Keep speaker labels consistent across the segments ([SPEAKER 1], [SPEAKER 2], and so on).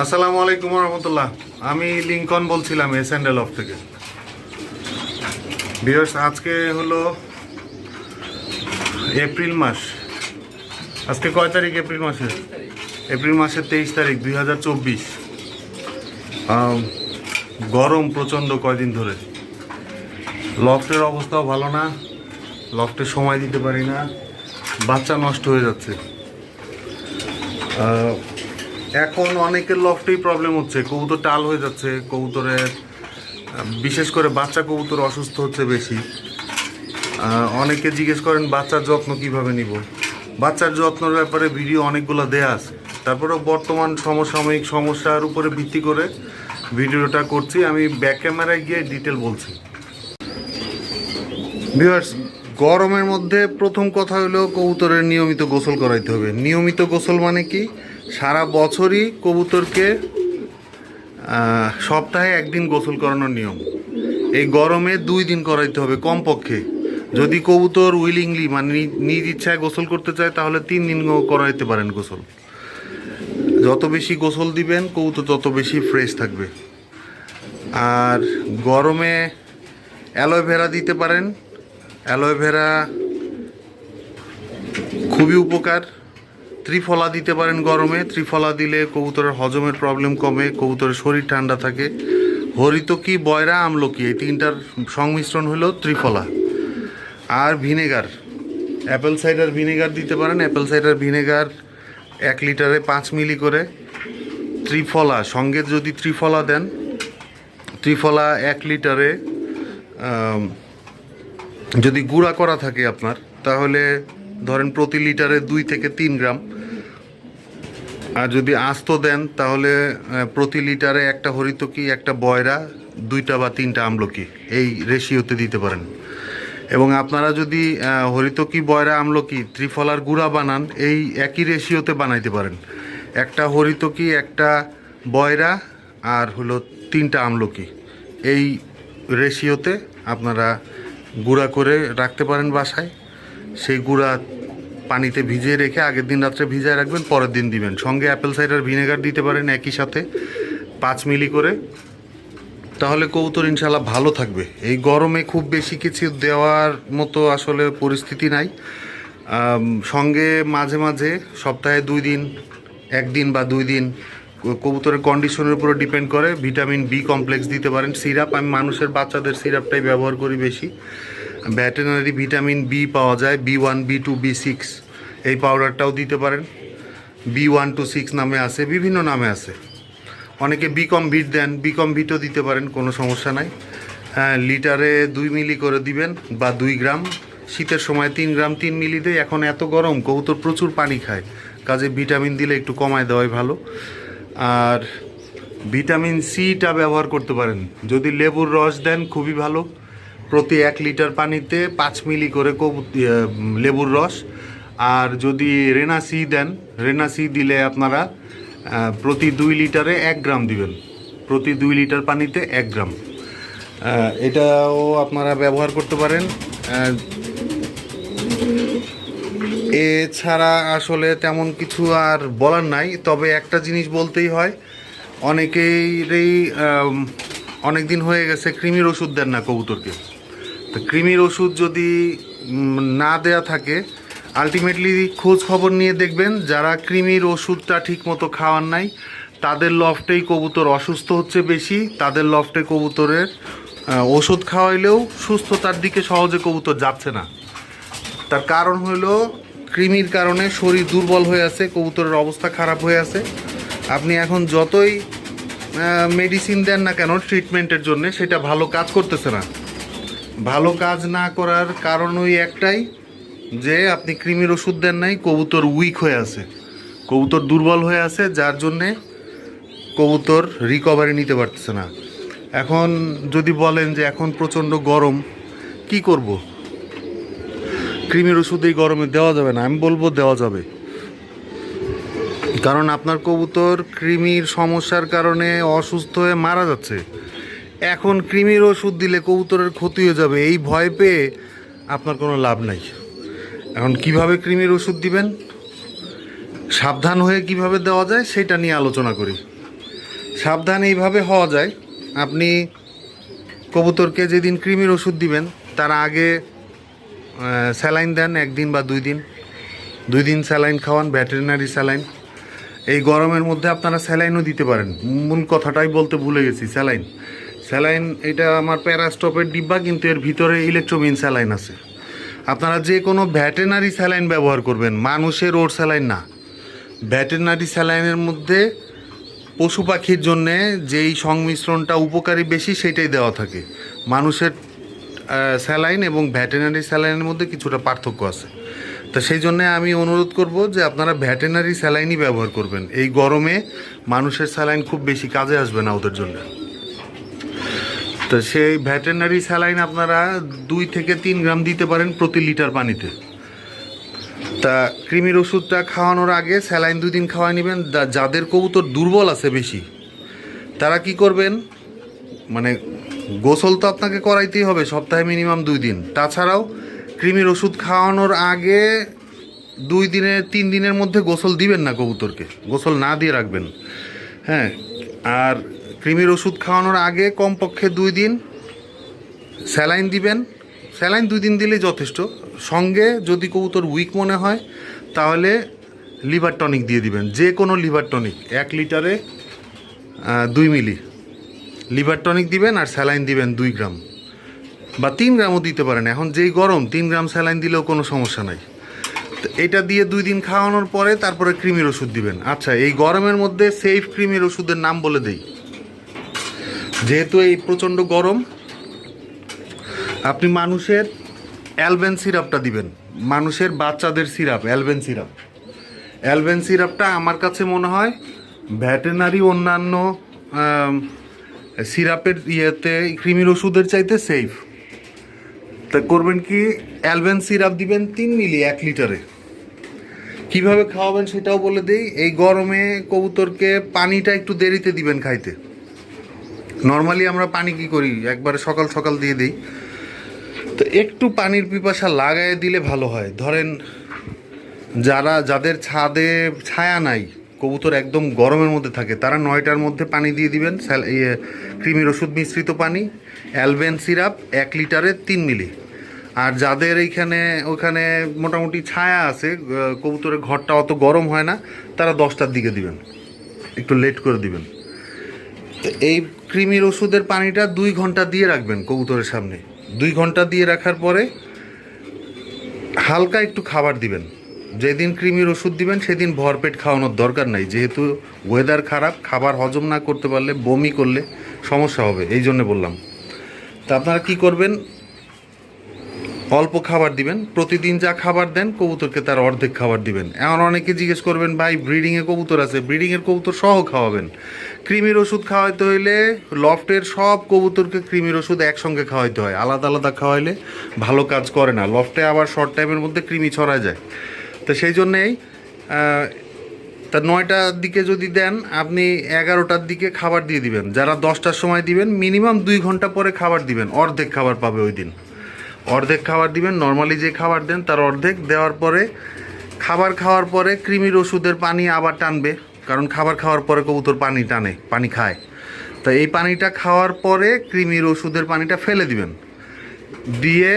[SPEAKER 1] আসসালামু আলাইকুম রহমতুল্লাহ। আমি লিঙ্কন বলছিলাম এস অ্যান্ডেল অফ থেকে। বিয়ার্স আজকে হলো এপ্রিল মাস। আজকে কয় তারিখ এপ্রিল মাসের এপ্রিল মাসের তেইশ তারিখ, দুই হাজার চব্বিশ। গরম প্রচণ্ড কয়দিন ধরে। লফটের অবস্থাও ভালো না। লফটে সময় দিতে পারি না। বাচ্চা নষ্ট হয়ে যাচ্ছে। এখন অনেকের লফটেই প্রবলেম হচ্ছে। কবুতর টাল হয়ে যাচ্ছে, কবুতরের বিশেষ করে বাচ্চা কবুতর অসুস্থ হচ্ছে বেশি। অনেকে জিজ্ঞেস করেন, বাচ্চার যত্ন কীভাবে নিব? বাচ্চার যত্নের ব্যাপারে ভিডিও অনেকগুলো দেয়া আছে। তারপরেও বর্তমান সমসাময়িক সমস্যার উপরে ভিত্তি করে ভিডিওটা করছি। আমি ব্যাক ক্যামেরায় গিয়ে ডিটেল বলছি। ভিউয়ার্স গরমের মধ্যে প্রথম কথা হলো কবুতরের নিয়মিত গোসল করাইতে হবে। নিয়মিত গোসল মানে কি? সারা বছরই কবুতরকে সপ্তাহে একদিন গোসল করানোর নিয়ম। এই গরমে দুই দিন করাইতে হবে কমপক্ষে। যদি কবুতর উইলিংলি মানে নিজ ইচ্ছায় গোসল করতে চায়, তাহলে তিন দিন করাইতে পারেন গোসল। যত বেশি গোসল দিবেন, কবুতর তত বেশি ফ্রেশ থাকবে। আর গরমে অ্যালোভেরা দিতে পারেন। অ্যালোভেরা খুবই উপকার। ত্রিফলা দিতে পারেন গরমে। ত্রিফলা দিলে কবুতরের হজমের প্রবলেম কমে, কবুতরের শরীর ঠান্ডা থাকে। হরিতকি বয়রা আমলকি এই তিনটার সংমিশ্রণ হলো ত্রিফলা। আর ভিনেগার। অ্যাপেল সাইডার ভিনেগার দিতে পারেন। অ্যাপেল সাইডার ভিনেগার এক লিটারে পাঁচ মিলি করে। ত্রিফলা, সঙ্গে যদি ত্রিফলা দেন, ত্রিফলা এক লিটারে যদি গুঁড়া করা থাকে আপনার, তাহলে ধরেন প্রতি লিটারে দুই থেকে তিন গ্রাম। আর যদি আস্ত দেন, তাহলে প্রতি লিটারে একটা হরিতকি, একটা বয়রা, দুইটা বা তিনটা আমলকি। এই রেশিওতে দিতে পারেন। এবং আপনারা যদি হরিতকি, বয়রা, আমলকি, ত্রিফলার গুঁড়া বানান, এই একই রেশিওতে বানাইতে পারেন। একটা হরিতকি, একটা বয়রা, আর হলো তিনটা আমলকি। এই রেশিওতে আপনারা গুঁড়া করে রাখতে পারেন বাসায়। সেই গুঁড়া পানিতে ভিজিয়ে রেখে আগের দিন রাত্রে ভিজায় রাখবেন, পরের দিন দিবেন। সঙ্গে অ্যাপেল সাইডার ভিনেগার দিতে পারেন একই সাথে, পাঁচ মিলি করে। তাহলে কবুতর ইনশাল্লাহ ভালো থাকবে। এই গরমে খুব বেশি কিছু দেওয়ার মতো আসলে পরিস্থিতি নাই। সঙ্গে মাঝে মাঝে সপ্তাহে দুই দিন, একদিন বা দুই দিন কবুতরের কন্ডিশনের উপরে ডিপেন্ড করে। ভিটামিন বি কমপ্লেক্স দিতে পারেন। সিরাপ, আমি মানুষের বাচ্চাদের সিরাপটাই ব্যবহার করি বেশি। ভ্যাটেনারি ভিটামিন বি পাওয়া যায় B one B two B six এই পাউডারটাও দিতে পারেন। বি ওয়ান টু সিক্স নামে আছে, বিভিন্ন নামে আছে। অনেকে বিকম ভিট দেন বিকম ভিটও দিতে পারেন, কোনো সমস্যা নাই। হ্যাঁ লিটারে দুই মিলি করে দিবেন বা দুই গ্রাম। শীতের সময় তিন গ্রাম, তিন মিলি দেয় এখন এত গরম, কবুতর প্রচুর পানি খায়। কাজে ভিটামিন দিলে একটু কমায় দেওয়াই ভালো। আর ভিটামিন সিটা ব্যবহার করতে পারেন। যদি লেবুর রস দেন, খুবই ভালো। প্রতি এক লিটার পানিতে পাঁচ মিলি করে ইয়ে, লেবুর রস। আর যদি রেনা সি দেন রেনা সি দিলে আপনারা প্রতি দুই লিটারে এক গ্রাম দিবেন। প্রতি দুই লিটার পানিতে এক গ্রাম। এটাও আপনারা ব্যবহার করতে পারেন। এছাড়া আসলে তেমন কিছু আর বলার নাই। তবে একটা জিনিস বলতেই হয় অনেকেরই অনেক দিন হয়ে গেছে কৃমির ওষুধ দেন না কবুতরকে। তো কৃমির ওষুধ যদি না দেয়া থাকে আলটিমেটলি খোঁজ খবর নিয়ে দেখবেন, যারা কৃমির ওষুধটা ঠিকমতো খাওয়ার নাই, তাদের লফটেই কবুতর অসুস্থ হচ্ছে বেশি, তাদের লফটে কবুতরের ওষুধ খাওয়াইলেও সুস্থতার দিকে সহজে কবুতর যাচ্ছে না। তার কারণ হলো কৃমির কারণে শরীর দুর্বল হয়ে আছে, কবুতরের অবস্থা খারাপ হয়ে আছে। আপনি এখন যতই মেডিসিন দেন না কেন ট্রিটমেন্টের জন্য, সেটা ভালো কাজ করতেছে না। ভালো কাজ না করার কারণ ওই একটাই যে আপনি কৃমির ওষুধ দেন নাই, কবুতর উইক হয়ে আছে। কবুতর দুর্বল হয়ে আছে, যার জন্যে কবুতর রিকভারি নিতে পারতেছে না। এখন যদি বলেন যে এখন প্রচণ্ড গরম, কি করব? কৃমির ওষুধ এই গরমে দেওয়া যাবে না, আমি বলব দেওয়া যাবে। কারণ আপনার কবুতর কৃমির সমস্যার কারণে অসুস্থ হয়ে মারা যাচ্ছে। এখন কৃমির ওষুধ দিলে কবুতরের ক্ষতি হয়ে যাবে, এই ভয় পেয়ে আপনার কোনো লাভ নাই। এখন কীভাবে কৃমির ওষুধ দিবেন? সাবধান হয়ে কীভাবে দেওয়া যায় সেটা নিয়ে আলোচনা করি। সাবধান এইভাবে হওয়া যায়, আপনি কবুতরকে যেদিন কৃমির ওষুধ দিবেন, তার আগে স্যালাইন দেন একদিন বা দুই দিন। দুই দিন স্যালাইন খাওয়ান, ভ্যাটেরিনারি স্যালাইন। এই গরমের মধ্যে আপনারা স্যালাইনও দিতে পারেন। মূল কথাটাই বলতে ভুলে গেছি, স্যালাইন। স্যালাইন, এটা আমার প্যারাস্টপের ডিব্বা, কিন্তু এর ভিতরে ইলেকট্রোমিন স্যালাইন আছে। আপনারা যে কোনো ভ্যাটেনারি স্যালাইন ব্যবহার করবেন, মানুষের ওর স্যালাইন না। ভ্যাটেনারি স্যালাইনের মধ্যে পশু পাখির জন্যে যেই সংমিশ্রণটা উপকারী বেশি, সেটাই দেওয়া থাকে। মানুষের স্যালাইন এবং ভ্যাটেনারি স্যালাইনের মধ্যে কিছুটা পার্থক্য আছে। তো সেই জন্যে আমি অনুরোধ করব যে আপনারা ভ্যাটেনারি স্যালাইনই ব্যবহার করবেন। এই গরমে মানুষের স্যালাইন খুব বেশি কাজে আসবে না ওদের জন্য। তো সেই ভ্যাটেনারি স্যালাইন আপনারা দুই থেকে তিন গ্রাম দিতে পারেন প্রতি লিটার পানিতে। তা কৃমির ওষুধটা খাওয়ানোর আগে স্যালাইন দুই দিন খাওয়াই নেবেন। যাদের কবুতর দুর্বল আছে বেশি, তারা কি করবেন? মানে গোসল তো আপনাকে করাইতেই হবে, সপ্তাহে মিনিমাম দুই দিন। তাছাড়াও কৃমির ওষুধ খাওয়ানোর আগে দুই দিনের তিন দিনের মধ্যে গোসল দিবেন না কবুতরকে। গোসল না দিয়ে রাখবেন। হ্যাঁ আর কৃমির ওষুধ খাওয়ানোর আগে কমপক্ষে দুই দিন স্যালাইন দিবেন। স্যালাইন দুই দিন দিলেই যথেষ্ট। সঙ্গে যদি কবুতর উইক মনে হয়, তাহলে লিভার টনিক দিয়ে দিবেন। যে কোনো লিভার টনিক এক লিটারে দুই মিলি। লিভার টনিক দিবেন আর স্যালাইন দিবেন দুই গ্রাম। বা তিন গ্রামও দিতে পারেন। এখন যেই গরম, তিন গ্রাম স্যালাইন দিলেও কোনো সমস্যা নাই। তো এটা দিয়ে দুই দিন খাওয়ানোর পরে তারপরে কৃমির ওষুধ দিবেন। আচ্ছা এই গরমের মধ্যে সেফ কৃমির ওষুধের নাম বলে দেই। যেহেতু এই প্রচণ্ড গরম, আপনি মানুষের অ্যালবেন সিরাপটা দিবেন। মানুষের বাচ্চাদের সিরাপ, অ্যালবেন সিরাপ। অ্যালবেন সিরাপটা আমার কাছে মনে হয় ভ্যাটেনারি অন্যান্য সিরাপের ইয়েতে, কৃমির ওষুধের চাইতে সেফ তা করবেন কি, অ্যালবেন সিরাপ দিবেন তিন মিলি, এক লিটারে। কীভাবে খাওয়াবেন সেটাও বলে দিই, এই গরমে কবুতরকে পানিটা একটু দেরিতে দিবেন খাইতে। নর্মালি আমরা পানি কি করি? একবারে সকাল সকাল দিয়ে দিই। তো একটু পানির পিপাসা লাগায় দিলে ভালো হয়। ধরেন যারা যাদের ছাদে ছায়া নাই কবুতর একদম গরমের মধ্যে থাকে তারা নয়টার মধ্যে পানি দিয়ে দিবেন। ইয়ে, কৃমির ওষুধ মিশ্রিত পানি অ্যালবেন সিরাপ এক লিটারে তিন মিলি। আর যাদের এইখানে ওখানে মোটামুটি ছায়া আছে কবুতরের ঘরটা অত গরম হয় না তারা দশটার দিকে দিবেন। একটু লেট করে দিবেন। তো এই কৃমির ওষুধের পানিটা দুই ঘণ্টা দিয়ে রাখবেন কবুতরের সামনে। দুই ঘণ্টা দিয়ে রাখার পরে হালকা একটু খাবার দিবেন। যেদিন কৃমির ওষুধ দিবেন, সেদিন ভরপেট খাওয়ানোর দরকার নাই। যেহেতু ওয়েদার খারাপ, খাবার হজম না করতে পারলে বমি করলে সমস্যা হবে, এই জন্যে বললাম। তা আপনারা কী করবেন? অল্প খাবার দিবেন, প্রতিদিন যা খাবার দেন, কবুতরকে তার অর্ধেক খাবার দিবেন। এমন অনেকে জিজ্ঞেস করবেন, ভাই ব্রিডিংয়ে কবুতর আছে? ব্রিডিংয়ের কবুতর সহ খাওয়াবেন। কৃমির ওষুধ খাওয়াইতে হইলে লফটের সব কবুতরকে কৃমির ওষুধ একসঙ্গে খাওয়াইতে হয়। আলাদা আলাদা খাওয়াইলে ভালো কাজ করে না। লফটে আবার শর্ট টাইমের মধ্যে কৃমি ছড়ায় যায়। তো সেই জন্যেই তা নয়টার দিকে যদি দেন, আপনি এগারোটার দিকে খাবার দিয়ে দিবেন। যারা দশটার সময় দিবেন, মিনিমাম দুই ঘণ্টা পরে খাবার দিবেন। অর্ধেক খাবার পাবে ওই দিন। অর্ধেক খাবার দিবেন নর্মালি যে খাবার দেন তার অর্ধেক দেওয়ার পরে, খাবার খাওয়ার পরে কৃমির ওষুধের পানি আবার টানবে, কারণ খাবার খাওয়ার পরে কবুতর পানি টানে, পানি খায়। তা এই পানিটা খাওয়ার পরে কৃমির ওষুধের পানিটা ফেলে দিবেন, দিয়ে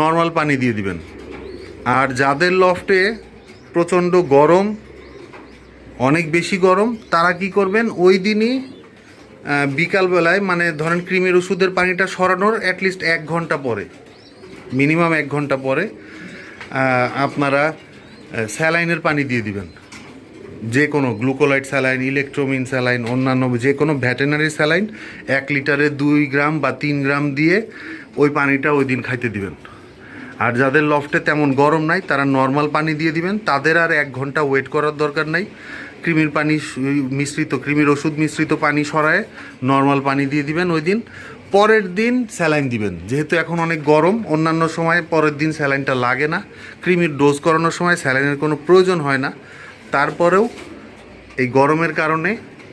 [SPEAKER 1] নর্মাল পানি দিয়ে দিবেন। আর যাদের লফটে প্রচণ্ড গরম, অনেক বেশি গরম, তারা কি করবেন, ওই দিনই বিকালবেলায় মানে ধরেন কৃমির ওষুধের পানিটা সরানোর অ্যাটলিস্ট এক ঘণ্টা পরে। মিনিমাম এক ঘণ্টা পরে আপনারা স্যালাইনের পানি দিয়ে দিবেন। যে কোনো গ্লুকোলাইট স্যালাইন, ইলেকট্রোমিন স্যালাইন, অন্যান্য যে কোনো ভ্যাটেনারি স্যালাইন, এক লিটারে দুই গ্রাম বা তিন গ্রাম দিয়ে ওই পানিটা ওই দিন খাইতে দিবেন। আর যাদের লফটে তেমন গরম নাই, তারা নর্মাল পানি দিয়ে দিবেন। তাদের আর এক ঘণ্টা ওয়েট করার দরকার নাই। কৃমির পানি, মিশ্রিত, কৃমির ওষুধ মিশ্রিত পানি সরায় নর্মাল পানি দিয়ে দিবেন ওই দিন। পরের দিন স্যালাইন দিবেন। যেহেতু এখন অনেক গরম, অন্যান্য সময় পরের দিন স্যালাইনটা লাগে না। ক্রিমির ডোজ করানোর সময় স্যালাইনের কোনো প্রয়োজন হয় না। তারপরেও এই গরমের কারণে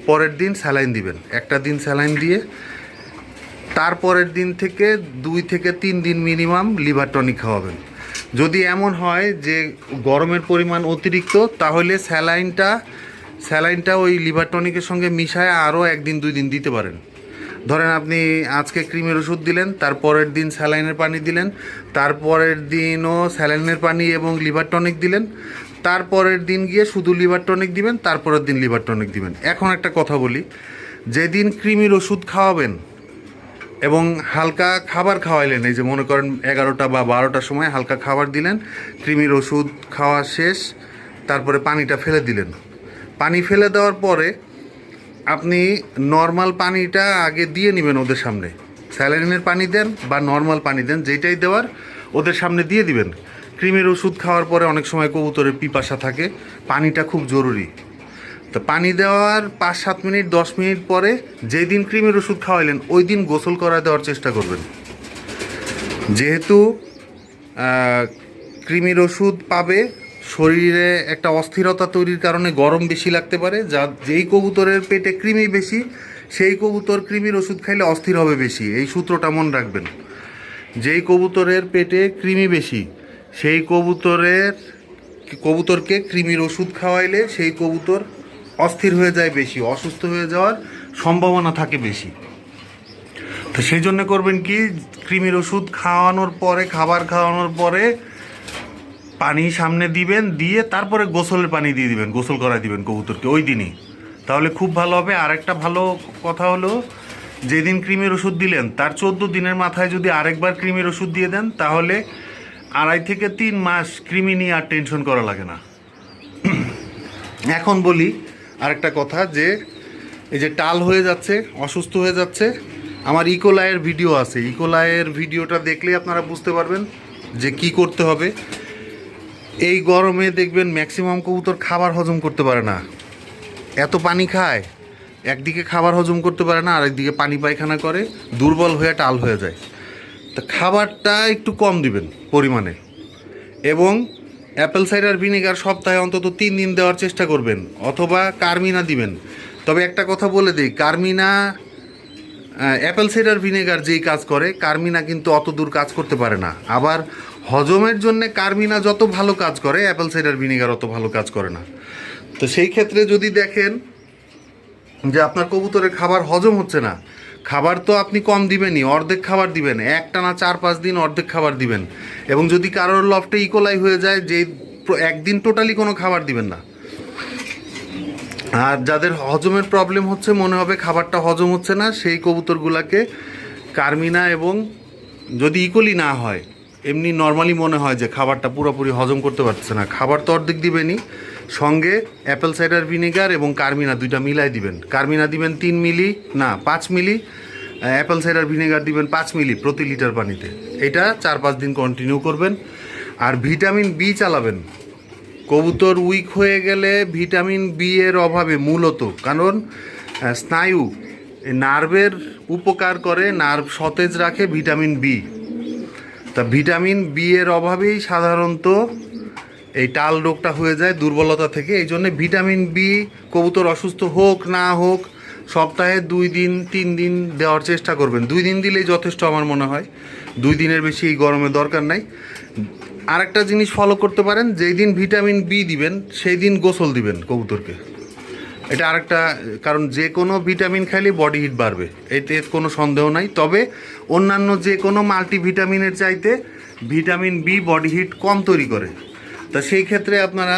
[SPEAKER 1] পরের দিন স্যালাইন দিবেন। একটা দিন স্যালাইন দিয়ে তারপরের দিন থেকে দুই থেকে তিন দিন মিনিমাম লিভার টনিক খাওয়াবেন। যদি এমন হয় যে গরমের পরিমাণ অতিরিক্ত, তাহলে স্যালাইনটা স্যালাইনটা ওই লিভার টনিকের সঙ্গে মিশায় আরও একদিন দুই দিন দিতে পারেন। ধরেন আপনি আজকে ক্রিমের ওষুধ দিলেন, তারপরের দিন স্যালাইনের পানি দিলেন, তারপরের দিনও স্যালাইনের পানি এবং লিভার টনিক দিলেন, তারপরের দিন গিয়ে শুধু লিভার টনিক দিবেন, তারপরের দিন লিভার টনিক দিবেন। এখন একটা কথা বলি, যেদিন ক্রিমির ওষুধ খাওয়াবেন এবং হালকা খাবার খাওয়াইলেন, এই যে মনে করেন এগারোটা বা বারোটার সময় হালকা খাবার দিলেন কৃমির ওষুধ খাওয়া শেষ, তারপরে পানিটা ফেলে দিলেন। পানি ফেলে দেওয়ার পরে আপনি নর্মাল পানিটা আগে দিয়ে নেবেন ওদের সামনে। স্যালাইনের পানি দেন বা নর্মাল পানি দেন যেটাই দেওয়ার, ওদের সামনে দিয়ে দিবেন। ক্রিমের ওষুধ খাওয়ার পরে অনেক সময় কবুতরের পিপাসা থাকে, পানিটা খুব জরুরি। তো পানি দেওয়ার পাঁচ সাত মিনিট, দশ মিনিট পরে যেই দিন ক্রিমের ওষুধ খাওয়াইলেন ওই দিন গোসল করা দেওয়ার চেষ্টা করবেন। যেহেতু কৃমির ওষুধ পাবে শরীরে একটা অস্থিরতা তৈরির কারণে গরম বেশি লাগতে পারে, যা যেই কবুতরের পেটে কৃমি বেশি, সেই কবুতর কৃমির ওষুধ খাইলে অস্থির হবে বেশি। এই সূত্রটা মনে রাখবেন। যেই কবুতরের পেটে কৃমি বেশি, সেই কবুতরের, কবুতরকে কৃমির ওষুধ খাওয়াইলে সেই কবুতর অস্থির হয়ে যায় বেশি, অসুস্থ হয়ে যাওয়ার সম্ভাবনা থাকে বেশি। তো সেই জন্য করবেন কি, কৃমির ওষুধ খাওয়ানোর পরে, খাবার খাওয়ানোর পরে পানি সামনে দিবেন, দিয়ে তারপরে গোসলের পানি দিয়ে দিবেন, গোসল করাই দিবেন কবুতরকে ওই দিনই। তাহলে খুব ভালো হবে। আর একটা ভালো কথা হলো, যেদিন ক্রিমের ওষুধ দিলেন, তার চোদ্দ দিনের মাথায় যদি আরেকবার ক্রিমের ওষুধ দিয়ে দেন, তাহলে আড়াই থেকে তিন মাস ক্রিমি নিয়ে আর টেনশন করা লাগে না। এখন বলি আরেকটা কথা যে, এই যে টাল হয়ে যাচ্ছে, অসুস্থ হয়ে যাচ্ছে, আমার ইকোলায়ের ভিডিও আছে। ইকোলায়ের ভিডিওটা দেখলে আপনারা বুঝতে পারবেন যে কি করতে হবে। এই গরমে দেখবেন ম্যাক্সিমাম কবুতর খাবার হজম করতে পারে না। এত পানি খায়, একদিকে খাবার হজম করতে পারে না, আরেকদিকে পানি পায়খানা করে, দুর্বল হয়ে টাল হয়ে যায়। তা খাবারটা একটু কম দিবেন পরিমাণে। এবং অ্যাপেল সাইডার ভিনেগার সপ্তাহে অন্তত তিন দিন দেওয়ার চেষ্টা করবেন, অথবা কার্মিনা দিবেন। তবে একটা কথা বলে দিই কার্মিনা অ্যাপেল সাইডার ভিনেগার যেই কাজ করে কার্মিনা কিন্তু অত দূর কাজ করতে পারে না। আবার হজমের জন্য কার্মিনা যত ভালো কাজ করে অ্যাপেল সাইডার ভিনেগার অত ভালো কাজ করে না। তো সেই ক্ষেত্রে যদি দেখেন যে আপনার কবুতরের খাবার হজম হচ্ছে না, খাবার তো আপনি কম দিবেনই, অর্ধেক খাবার দিবেন, একটানা চার পাঁচ দিন অর্ধেক খাবার দিবেন। এবং যদি কারোর লফটে ইকোলাই হয়ে যায়, যে একদিন টোটালি কোনো খাবার দিবেন না। আর যাদের হজমের প্রবলেম হচ্ছে, মনে হবে খাবারটা হজম হচ্ছে না, সেই কবুতরগুলাকে কার্মিনা এবং যদি ইকোলি না হয় এমনি নর্মালি মনে হয় যে খাবারটা পুরোপুরি হজম করতে পারছে না। খাবার তো অর্ধেক দিবেনই। সঙ্গে অ্যাপেল সাইডার ভিনেগার এবং কার্মিনা দুইটা মিলাই দিবেন। কার্মিনা দিবেন তিন মিলি, না, পাঁচ মিলি। অ্যাপেল সাইডার ভিনেগার দিবেন পাঁচ মিলি প্রতি লিটার পানিতে। এটা চার পাঁচ দিন কন্টিনিউ করবেন। আর ভিটামিন বি চালাবেন। কবুতর উইক হয়ে গেলে ভিটামিন বি এর অভাবে মূলত, কারণ স্নায়ু নার্ভের উপকার করে নার্ভ সতেজ রাখে ভিটামিন বি তা ভিটামিন বি এর অভাবেই সাধারণত এই টাল রোগটা হয়ে যায় দুর্বলতা থেকে। এই জন্য ভিটামিন বি কবুতর অসুস্থ হোক, না হোক, সপ্তাহে দুই দিন, তিন দিন দেওয়ার চেষ্টা করবেন। দুই দিন দিলেই যথেষ্ট আমার মনে হয়। দুই দিনের বেশি এই গরমে দরকার নাই। আরেকটা জিনিস ফলো করতে পারেন, যেই দিন ভিটামিন বি দিবেন, সেই দিন গোসল দিবেন কবুতরকে। এটা আরেকটা, কারণ যে কোনো ভিটামিন খাইলে বডি হিট বাড়বে, এতে কোনো সন্দেহ নাই। তবে অন্যান্য যে কোনো মাল্টিভিটামিনের চাইতে ভিটামিন বি বডি হিট কম তৈরি করে। তা সেই ক্ষেত্রে আপনারা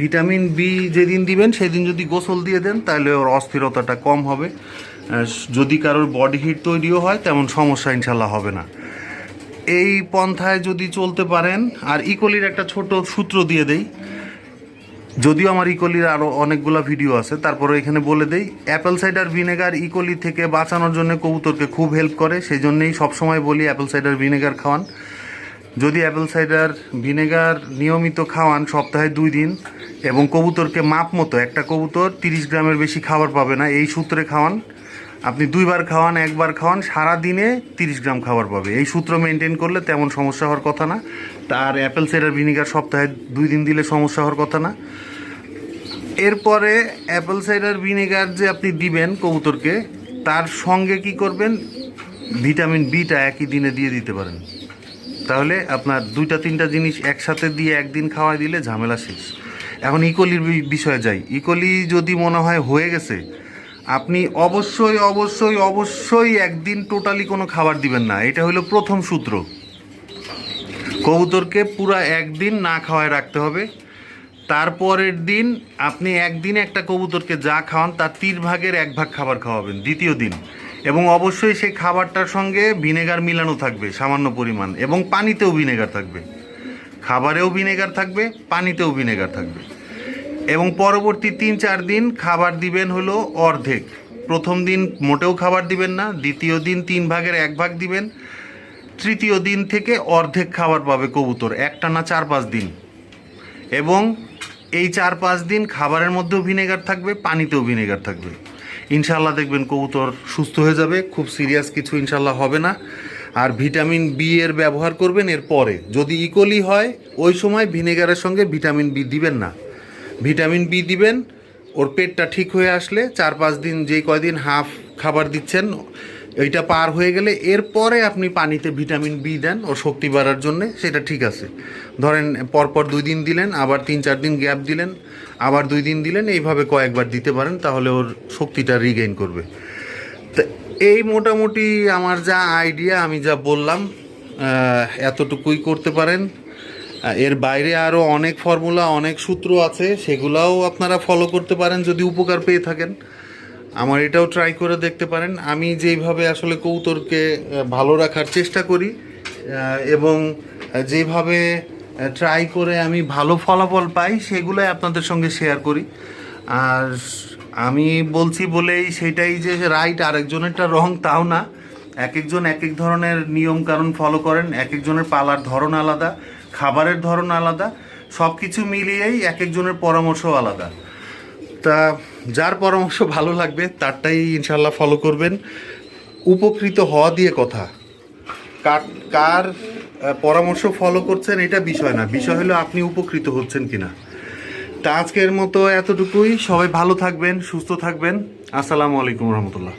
[SPEAKER 1] ভিটামিন বি যেদিন দিবেন, সেদিন যদি গোসল দিয়ে দেন, তাহলে ওর অস্থিরতাটা কম হবে। যদি কারোর বডি হিট তৈরিও হয়, তেমন সমস্যা ইনশাল্লাহ হবে না। এই পন্থায় যদি চলতে পারেন, আর ইকোলির একটা ছোট সূত্র দিয়ে দেই যদিও আমার ইকোলির আরও অনেকগুলো ভিডিও আছে, তারপরে এখানে বলে দেই, অ্যাপেল সাইডার ভিনেগার ইকোলি থেকে বাঁচানোর জন্য কবুতরকে খুব হেল্প করে সেই জন্যেই সবসময় বলি অ্যাপেল সাইডার ভিনেগার খাওয়ান। যদি অ্যাপেল সাইডার ভিনেগার নিয়মিত খাওয়ান সপ্তাহে দুই দিন, এবং কবুতরকে মাপ মতো, একটা কবুতর তিরিশ গ্রামের বেশি খাবার পাবে না, এই সূত্রে খাওয়ান। আপনি দুইবার খাওয়ান, একবার খাওয়ান সারা দিনে তিরিশ গ্রাম খাবার পাবে। এই সূত্র মেনটেন করলে তেমন সমস্যা হওয়ার কথা না। তার অ্যাপেল সাইডার ভিনিগার সপ্তাহে দুই দিন দিলে সমস্যা হওয়ার কথা না। এরপরে অ্যাপেল সাইডার ভিনেগার যে আপনি দিবেন কবুতরকে, তার সঙ্গে কি করবেন? ভিটামিন বিটা একই দিনে দিয়ে দিতে পারেন। তাহলে আপনার দুইটা, তিনটা জিনিস একসাথে দিয়ে একদিন খাওয়াই দিলে ঝামেলা শেষ। এখন ইকোলির বি- বিষয়ে যাই। ইকোলি যদি মনে হয় হয়ে গেছে আপনি অবশ্যই অবশ্যই অবশ্যই একদিন টোটালি কোনো খাবার দিবেন না। এটা হলো প্রথম সূত্র। কবুতরকে পুরো একদিন না খাওয়ায় রাখতে হবে। তারপরের দিন আপনি একদিন একটা কবুতরকে যা খাওয়ান, তার তিন ভাগের এক ভাগ খাবার খাওয়াবেন, দ্বিতীয় দিন। এবং অবশ্যই সেই খাবারটার সঙ্গে ভিনেগার মিলানো থাকবে, সামান্য পরিমাণ। এবং পানিতেও ভিনেগার থাকবে। খাবারেও ভিনেগার থাকবে, পানিতেও ভিনেগার থাকবে। এবং পরবর্তী তিন চার দিন খাবার দিবেন হলো অর্ধেক। প্রথম দিন মোটেও খাবার দিবেন না, দ্বিতীয় দিন তিন ভাগের এক ভাগ দিবেন। তৃতীয় দিন থেকে অর্ধেক খাবার পাবে কবুতর, একটা না চার পাঁচ দিন। এবং এই চার পাঁচ দিন খাবারের মধ্যেও ভিনেগার থাকবে, পানিতেও ভিনেগার থাকবে। ইনশাল্লাহ দেখবেন কবুতর সুস্থ হয়ে যাবে, খুব সিরিয়াস কিছু ইনশাল্লাহ হবে না। আর ভিটামিন বি এর ব্যবহার করবেন এর পরে যদি ইকোলি হয়, ওই সময় ভিনেগারের সঙ্গে ভিটামিন বি দিবেন না। ভিটামিন বি দিবেন, ওর পেটটা ঠিক হয়ে আসলে চার পাঁচ দিন, যেই কয়দিন হাফ খাবার দিচ্ছেন এইটা পার হয়ে গেলে এরপরে আপনি পানিতে ভিটামিন বি দেন, ওর শক্তি বাড়ার জন্যে, সেটা ঠিক আছে। ধরেন পরপর দুই দিন দিলেন, আবার তিন চার দিন গ্যাপ দিলেন, আবার দুই দিন দিলেন, এইভাবে কয়েকবার দিতে পারেন, তাহলে ওর শক্তিটা রিগেইন করবে। তো এই মোটামুটি আমার যা আইডিয়া আমি যা বললাম এতটুকুই করতে পারেন। এর বাইরে আরও অনেক ফর্মুলা অনেক সূত্র আছে, সেগুলাও আপনারা ফলো করতে পারেন যদি উপকার পেয়ে থাকেন। আমার এটাও ট্রাই করে দেখতে পারেন। আমি যেইভাবে আসলে কৌতরকে ভালো রাখার চেষ্টা করি এবং যেভাবে ট্রাই করে আমি ভালো ফলাফল পাই, সেগুলোই আপনাদের সঙ্গে শেয়ার করি। আর আমি বলছি বলেই সেটাই যে রাইট আরেকজনেরটা রং তাও না। এক একজন এক এক ধরনের নিয়ম কানুন ফলো করেন এক একজনের পালার ধরন আলাদা। খাবারের ধরন আলাদা সব কিছু মিলিয়েই এক একজনের পরামর্শ আলাদা। তা যার পরামর্শ ভালো লাগবে, তারটাই ইনশাল্লাহ ফলো করবেন। উপকৃত হওয়া দিয়ে কথা। কার কার পরামর্শ ফলো করছেন এটা বিষয় না। বিষয় হলো আপনি উপকৃত হচ্ছেন কিনা। তা আজকের মতো এতটুকুই। সবাই ভালো থাকবেন, সুস্থ থাকবেন। আসসালামু আলাইকুম রহমতুল্লাহ।